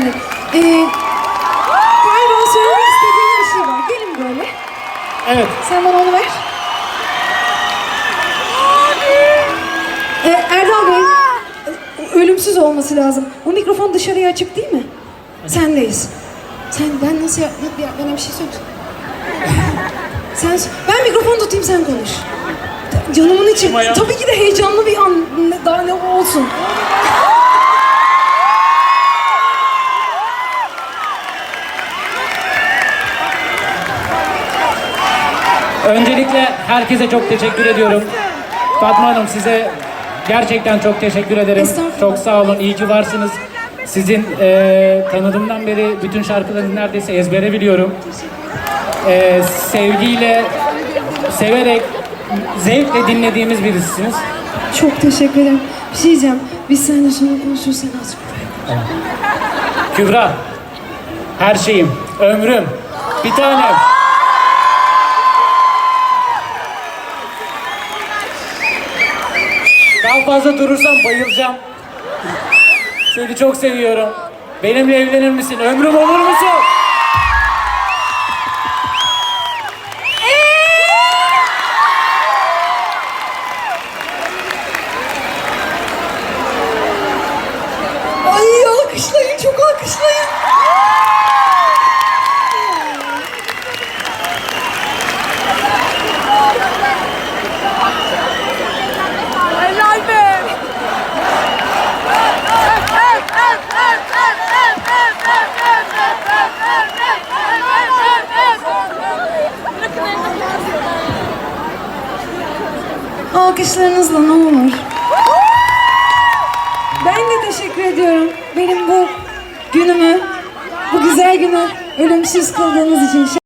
geldin. Ee, galiba söylemek istediğim bir şey var. Gelin böyle. Evet. Sen bana onu ver. Ee, Erdal Bey, ölümsüz olması lazım. Bu mikrofon dışarıya açık değil mi? Sendeyiz. Sen, ben nasıl yap, yap bana bir şey söyle. sen, ben mikrofon tutayım sen konuş. Canımın içi, tabii ki de heyecanlı bir an, daha ne olsun. Öncelikle herkese çok teşekkür ediyorum. Fatma Hanım size gerçekten çok teşekkür ederim. Çok sağ olun. İyi ki varsınız. Sizin eee tanıdığımdan beri bütün şarkılarınızı neredeyse ezbere biliyorum. Eee, sevgiyle, severek, zevkle dinlediğimiz birisiniz. Çok teşekkür ederim. Bir şey diyeceğim. Biz seninle sonra konuşursak azıcık. Kübra, her şeyim, ömrüm, bir tanem. Daha fazla durursam bayılacağım. Seni çok seviyorum. Benimle evlenir misin? Ömrüm olur musun? Ay alkışlayın, çok alkışlayın. Alkışlarınızla ne olur. Ben de teşekkür ediyorum. Benim bu günümü, bu güzel günü ölümsüz kıldığınız için.